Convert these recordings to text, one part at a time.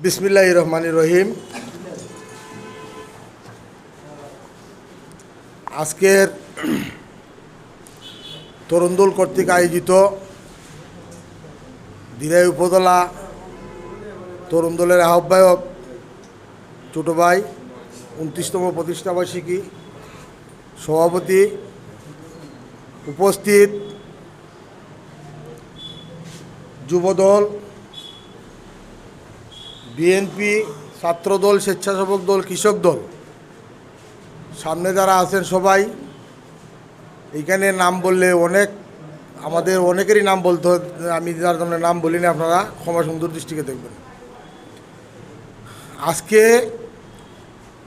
বিসমিল্লাহ রহমান রহিম আজকের তরুণদল কর্তৃক আয়োজিত দিরাই উপজেলা তরুণ দলের আহ্বায়ক ছোটো ভাই, উনত্রিশতম প্রতিষ্ঠাবার্ষিকী সভাপতি উপস্থিত যুবদল বিএনপি, ছাত্রদল, স্বেচ্ছাসেবক দল, কৃষক দল। সামনে যারা আছেন সবাই এইখানে নাম বললে অনেক, আমাদের অনেকেরই নাম বলতে। আমি যার জন্য নাম বলিনি আপনারা, ক্ষমা সুন্দর দৃষ্টিকে দেখবেন। আজকে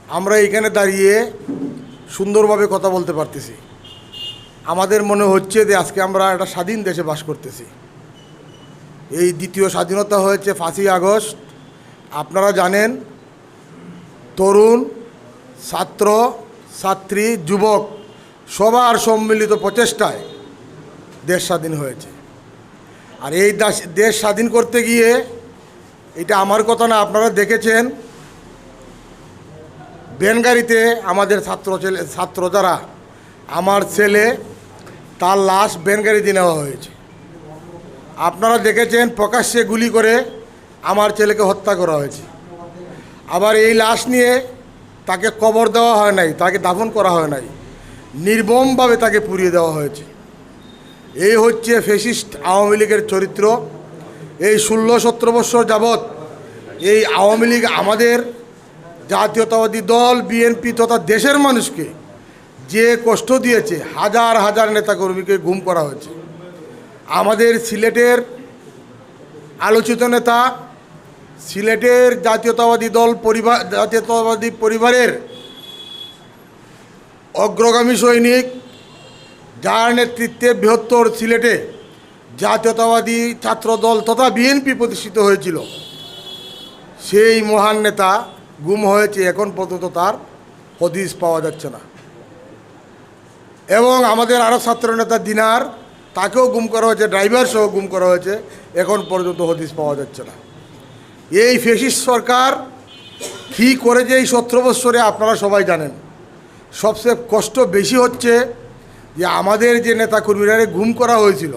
আমরা এইখানে দাঁড়িয়ে সুন্দরভাবে কথা বলতে পারতেছি। আমাদের মনে হচ্ছে যে আজকে আমরা একটা স্বাধীন দেশে বাস করতেছি। এই দ্বিতীয় স্বাধীনতা হয়েছে পাঁচই আগস্ট আপনারা জানেন, তরুণ, ছাত্র, ছাত্রী, যুবক, সবার সম্মিলিত প্রচেষ্টায় দেশ স্বাধীন হয়েছে। আর এই দেশ স্বাধীন করতে গিয়ে, এটা আমার কথা না, আপনারা দেখেছেন, বেনগাড়িতে আমাদের ছাত্র ছেলে, ছাত্র যারা, আমার ছেলে, তার লাশ বেনগাড়িতে নেওয়া হয়েছে। আপনারা দেখেছেন, প্রকাশ্যে গুলি করে আমার ছেলেকে হত্যা করা হয়েছে। আবার এই লাশ নিয়ে তাকে কবর দেওয়া হয় নাই, তাকে দাফন করা হয় নাই। নির্মমভাবে তাকে পুড়িয়ে দেওয়া হয়েছে। এই হচ্ছে ফেসিস্ট আওয়ামী লীগের চরিত্র। এই ষোলো সতেরো বছর যাবৎ এই আওয়ামী লীগ আমাদের জাতীয়তাবাদী দল, বিএনপি তথা দেশের মানুষকে যে কষ্ট দিয়েছে, হাজার হাজার নেতাকর্মীকে গুম করা হয়েছে। আমাদের সিলেটের আলোচিত নেতা সিলেটের জাতীয়তাবাদী দল পরিবার জাতীয়তাবাদী পরিবারের অগ্রগামী সৈনিক, যার নেতৃত্বে বৃহত্তর সিলেটে জাতীয়তাবাদী ছাত্র দল তথা বিএনপি প্রতিষ্ঠিত হয়েছিল। সেই মহান নেতা গুম হয়েছে, এখন পর্যন্ত তার হদিস পাওয়া যাচ্ছে না। এবং আমাদের আরও ছাত্র নেতা দিনার, তাকেও গুম করা হয়েছে ড্রাইভার সহ গুম করা হয়েছে, এখন পর্যন্ত হদিস পাওয়া যাচ্ছে না। এই ফেসিস সরকার কী করেছে এই সতেরো বৎসরে আপনারা সবাই জানেন। সবচেয়ে কষ্ট বেশি হচ্ছে যে আমাদের যে নেতাকর্মীরা গুম করা হয়েছিল।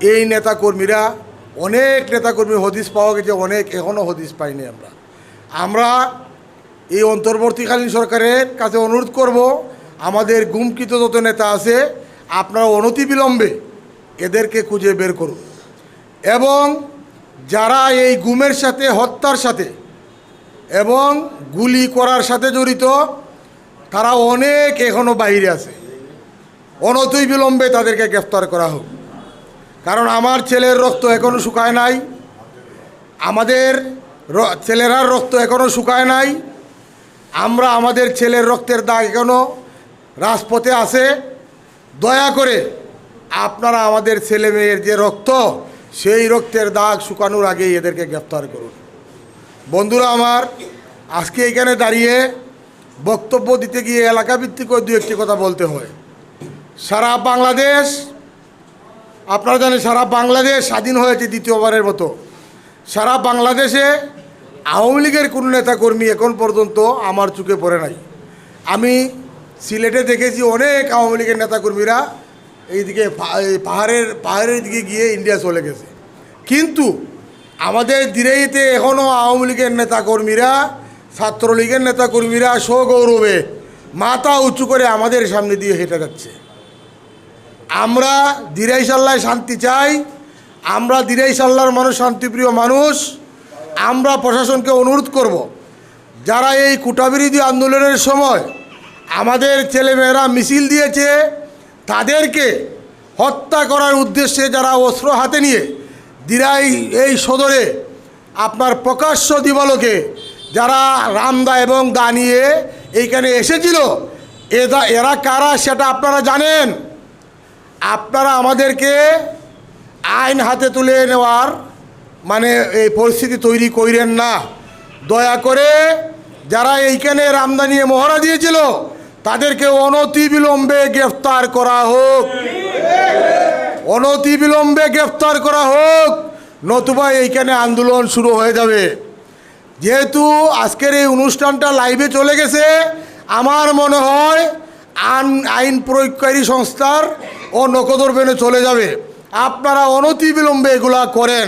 এই নেতাকর্মীরা, অনেক নেতাকর্মীর হদিস পাওয়া গেছে, অনেক এখনও হদিস পাইনি আমরা। আমরা এই অন্তর্বর্তীকালীন সরকারের কাছে অনুরোধ করব, আমাদের গুমকৃত যত নেতা আছে, আপনারা অনতিবিলম্বে এদেরকে খুঁজে বের করুন। এবং যারা এই গুমের সাথে, হত্যার সাথে এবং গুলি করার সাথে জড়িত, তারা অনেক এখনও বাইরে আছে। অনতই বিলম্বে তাদেরকে গ্রেফতার করা হোক। কারণ আমার ছেলের রক্ত এখনও শুকায় নাই। আমাদের ছেলেরার রক্ত এখনও শুকায় নাই। আমরা আমাদের ছেলের রক্তের দাগ এখনও রাজপথে আছে। দয়া করে আপনারা আমাদের ছেলে মেয়ের যে রক্ত সেই রক্তের দাগ শুকানোর আগেই এদেরকে গ্রেফতার করুন। বন্ধুরা আমার, আজকে এখানে দাঁড়িয়ে বক্তব্য দিতে গিয়ে এলাকাভিত্তিক দু একটি কথা বলতে হয়। সারা বাংলাদেশ, আপনারা জানেন সারা বাংলাদেশ স্বাধীন হয়েছে দ্বিতীয়বারের মতো। সারা বাংলাদেশে আওয়ামী লীগের কোনো নেতাকর্মী এখন পর্যন্ত আমার চোখে পড়ে নাই। আমি সিলেটে দেখেছি অনেক আওয়ামী লীগের নেতাকর্মীরা এইদিকে পাহাড়ের পাহাড়ের দিকে গিয়ে ইন্ডিয়া চলে গেছে। কিন্তু আমাদের দিরেইতে এখনও আওয়ামী লীগের নেতাকর্মীরা, ছাত্রলীগের নেতাকর্মীরা সগৌরবে মাথা উঁচু করে আমাদের সামনে দিয়ে হেঁটে যাচ্ছে। আমরা দিরাই সাল্লায় শান্তি চাই, আমরা দিরাই সাল্লার মানুষ, শান্তিপ্রিয় মানুষ, আমরা প্রশাসনকে অনুরোধ করব, যারা এই কুটাবিরোধী আন্দোলনের সময় আমাদের ছেলেমেয়েরা মিছিল দিয়েছে তাদেরকে হত্যা করার উদ্দেশ্যে যারা অস্ত্র হাতে নিয়ে দিরাই এই সদরে আপনার প্রকাশ্য দিবালোকে যারা রামদা এবং দা নিয়ে এইখানে এসেছিল এরা এরা কারা সেটা আপনারা জানেন? আপনারা আমাদেরকে আইন হাতে তুলে নেওয়ার মানে এই পরিস্থিতি তৈরি কইরেন না। দয়া করে যারা এইখানে রামদানিয়ে মহড়া দিয়েছিল তাদেরকে অনতিবিলম্বে গ্রেফতার করা হোক। অনতিবিলম্বে গ্রেফতার করা হোক। নতুবা এইখানে আন্দোলন শুরু হয়ে যাবে। যেহেতু আজকের এই অনুষ্ঠানটা লাইভে চলে গেছে, আমার মনে হয় আন আইন প্রয়োগকারী সংস্থার ও নকদর বেনে চলে যাবে। আপনারা অনতিবিলম্বে এগুলা করেন।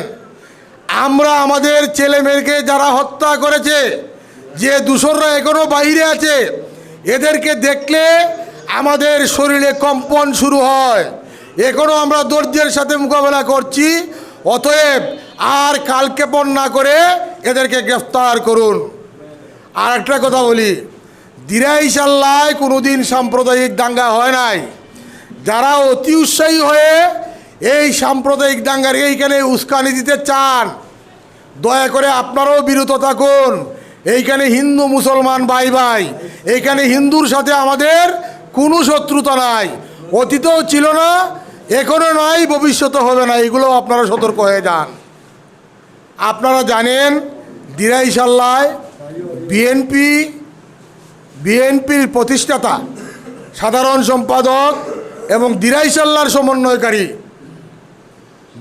আমরা আমাদের ছেলে মেয়েকে যারা হত্যা করেছে, যে দূষণরা এখনও বাইরে আছে এদেরকে দেখলে আমাদের শরীরে কম্পন শুরু হয়। এখনও আমরা ধৈর্যের সাথে মোকাবেলা করছি, অতএব আর কালক্ষেপণ না করে এদেরকে গ্রেফতার করুন। আর একটা কথা বলি দিরাই সাল্লায় কোনোদিন সাম্প্রদায়িক দাঙ্গা হয় নাই। যারা অতি উৎসাহী হয়ে এই সাম্প্রদায়িক দাঙ্গার এইখানে উস্কানি দিতে চান, দয়া করে আপনারাও বিরত থাকুন। এইখানে হিন্দু মুসলমান ভাই ভাই এইখানে হিন্দুর সাথে আমাদের কোনো শত্রুতা নাই। অতীতেও ছিল না এখনও নাই, ভবিষ্যতে হবে না এগুলো আপনারা সতর্ক হয়ে যান। আপনারা জানেন দিরাই সাল্লায় বিএনপি, বিএনপির প্রতিষ্ঠাতা, সাধারণ সম্পাদক এবং দিরাই সাল্লার সমন্বয়কারী,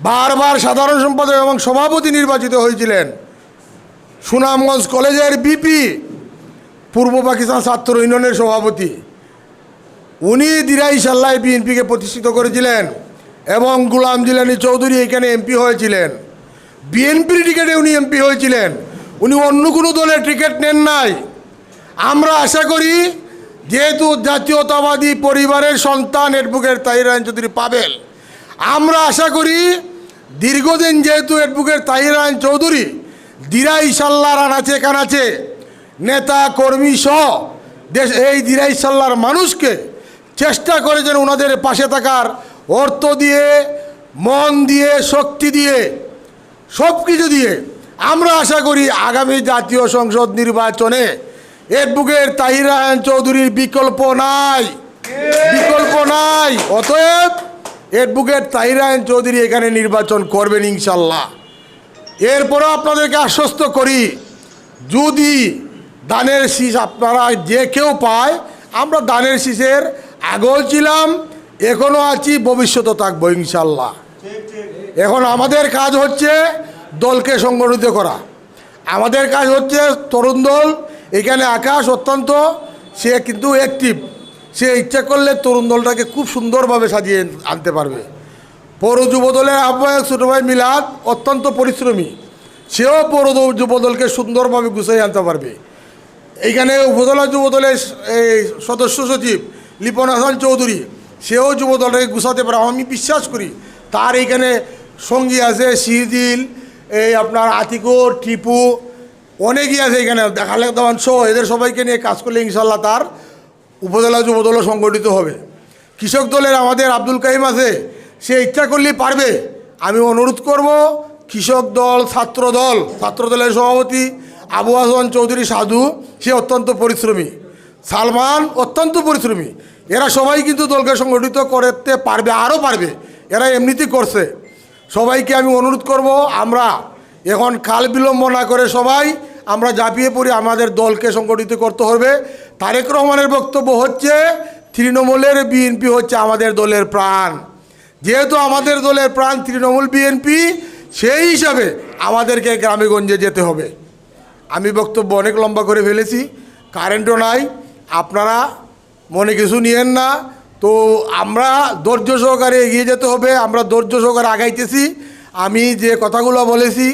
বারবার সাধারণ সম্পাদক এবং সভাপতি নির্বাচিত হয়েছিলেন। সুনামগঞ্জ কলেজের বিপি পূর্ব পাকিস্তান ছাত্র ইউনিয়নের সভাপতি। উনি দিরাই সাল্লায় বিএনপিকে প্রতিষ্ঠিত করেছিলেন এবং গুলাম জিলানি চৌধুরী এখানে এমপি হয়েছিলেন। বিএনপির টিকিটে উনি এমপি হয়েছিলেন। উনি অন্য কোনো দলের টিকিট নেন নাই। আমরা আশা করি যেহেতু জাতীয়তাবাদী পরিবারের সন্তান অ্যাডভোকেট তাহির রায়ন চৌধুরী পাবেল, আমরা আশা করি দীর্ঘদিন যেহেতু অ্যাডভোকেট তাহির রায়ন চৌধুরী দিরাই সাল্লার আনাচে কানাচে নেতা কর্মী সহ দেশ এই দিরাই সাল্লার মানুষকে চেষ্টা করেছেন ওনাদের পাশে থাকার অর্থ দিয়ে, মন দিয়ে, শক্তি দিয়ে সব কিছু দিয়ে আমরা আশা করি আগামী জাতীয় সংসদ নির্বাচনে এডভোকেট তাহির রায়ন চৌধুরীর বিকল্প নাই। বিকল্প নাই। অতএব এডভোকেট তাহির রায়ন চৌধুরী এখানে নির্বাচন করবেন ইনশাল্লাহ। এরপরও আপনাদেরকে আশ্বস্ত করি, যদি দানের শীষ আপনারা যে কেউ পায় আমরা দানের শীষের আগেও ছিলাম এখনও আছি ভবিষ্যতে থাকব ইনশাল্লাহ এখন আমাদের কাজ হচ্ছে দলকে সংগঠিত করা। আমাদের কাজ হচ্ছে তরুণ দল এখানে আকাশ অত্যন্ত সে কিন্তু অ্যাক্টিভ সে ইচ্ছা করলে তরুণ দলটাকে খুব সুন্দরভাবে সাজিয়ে আনতে পারবে। পৌর যুব দলের আহ্বায়ক ছোটো ভাই মিলাদ অত্যন্ত পরিশ্রমী। সেও পৌর দ- যুব দলকে সুন্দরভাবে গুছিয়ে আনতে পারবে। এইখানে উপজেলা যুবদলের এই সদস্য সচিব লিপন হাসান চৌধুরী, সেও যুব দলটাকে গুছাতে পারে। আমি বিশ্বাস করি তার এইখানে সঙ্গী আছে সিহিদিল এই আপনার আতিকুর, টিপু, অনেকই আছে এখানে দেখালে দেওয়ান সহ এদের সবাইকে নিয়ে কাজ করলে ইনশাল্লাহ তার উপজেলা যুব দলও সংগঠিত হবে। কৃষক দলের আমাদের আব্দুল কাইম আছে, সে ইচ্ছা করলেই পারবে। আমি অনুরোধ করব, কৃষক দল, ছাত্র দল, ছাত্র দলের সভাপতি আবু হাসান চৌধুরী সাধু, সে অত্যন্ত পরিশ্রমী। সালমান অত্যন্ত পরিশ্রমী। এরা সবাই কিন্তু দলকে সংগঠিত করতে পারবে, আরও পারবে। এরা এমনিতেই করছে। সবাইকে আমি অনুরোধ করব, আমরা এখন কাল বিলম্ব না করে সবাই আমরা ঝাঁপিয়ে পড়ি, আমাদের দলকে সংগঠিত করতে হবে। তারেক রহমানের বক্তব্য হচ্ছে, তৃণমূলের বিএনপি হচ্ছে আমাদের দলের প্রাণ। যেহেতু আমাদের দলের প্রাণ তৃণমূল বিএনপি, সেই হিসাবে আমাদেরকে গ্রামেগঞ্জে যেতে হবে। আমি বক্তব্য অনেক লম্বা করে ফেলেছি। কারেন্টও নাই। আপনারা মনে কিছু নিয়েন না। তো আমরা ধৈর্য সহকারে এগিয়ে যেতে হবে। আমরা ধৈর্য সহকারে আগাইতেছি। আমি যে কথাগুলো বলেছি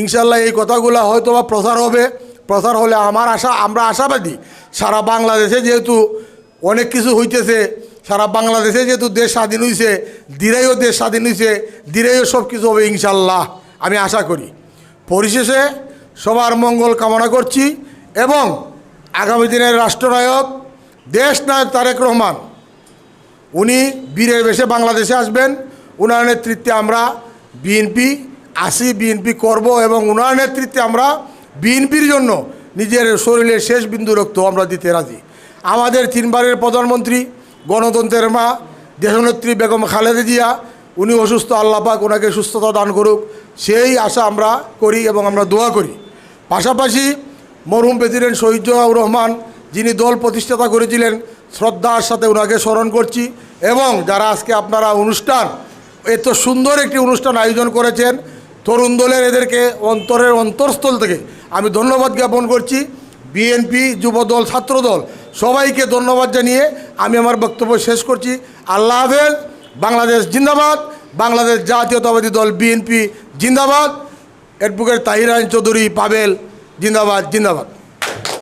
ইনশাল্লাহ এই কথাগুলো হয়তো বা প্রচার হবে। প্রচার হলে আমার আশা, আমরা আশাবাদী। সারা বাংলাদেশে যেহেতু অনেক কিছু হইতেছে, সারা বাংলাদেশে যেহেতু দেশ স্বাধীন হয়েছে দিরাইও দেশ স্বাধীন হয়েছে দিরাইও সব কিছু হবে ইনশাল্লাহ আমি আশা করি। পরিশেষে সবার মঙ্গল কামনা করছি এবং আগামী দিনের রাষ্ট্রনায়ক দেশ নায়ক তারেক রহমান, উনি বীরের বেশে বাংলাদেশে আসবেন। ওনার নেতৃত্বে আমরা বিএনপি আসি, বিএনপি করব এবং ওনার নেতৃত্বে আমরা বিএনপির জন্য নিজের শরীরের শেষ বিন্দু রক্ত আমরা দিতে রাজি। আমাদের তিনবারের প্রধানমন্ত্রী, গণতন্ত্রের মা, দেশনেত্রী বেগম খালেদা জিয়া উনি অসুস্থ আল্লাপাক ওনাকে সুস্থতা দান করুক। সেই আশা আমরা করি এবং আমরা দোয়া করি। পাশাপাশি মরহুম প্রেসিডেন্ট শহীদ রহমান, যিনি দল প্রতিষ্ঠাতা করেছিলেন, শ্রদ্ধার সাথে ওনাকে স্মরণ করছি এবং যারা আজকে আপনারা অনুষ্ঠান, এত সুন্দর একটি অনুষ্ঠান আয়োজন করেছেন, তরুণ দলের এদেরকে অন্তরের অন্তরস্থল থেকে আমি ধন্যবাদ জ্ঞাপন করছি। বিএনপি যুবদল, ছাত্রদল, সবাইকে ধন্যবাদ জানিয়ে আমি আমার বক্তব্য শেষ করছি। আল্লাহ হাফেজ, বাংলাদেশ জিন্দাবাদ, বাংলাদেশ জাতীয়তাবাদী দল বিএনপি জিন্দাবাদ। অ্যাডভোকেট তাহিরান চৌধুরী পাবেল জিন্দাবাদ জিন্দাবাদ।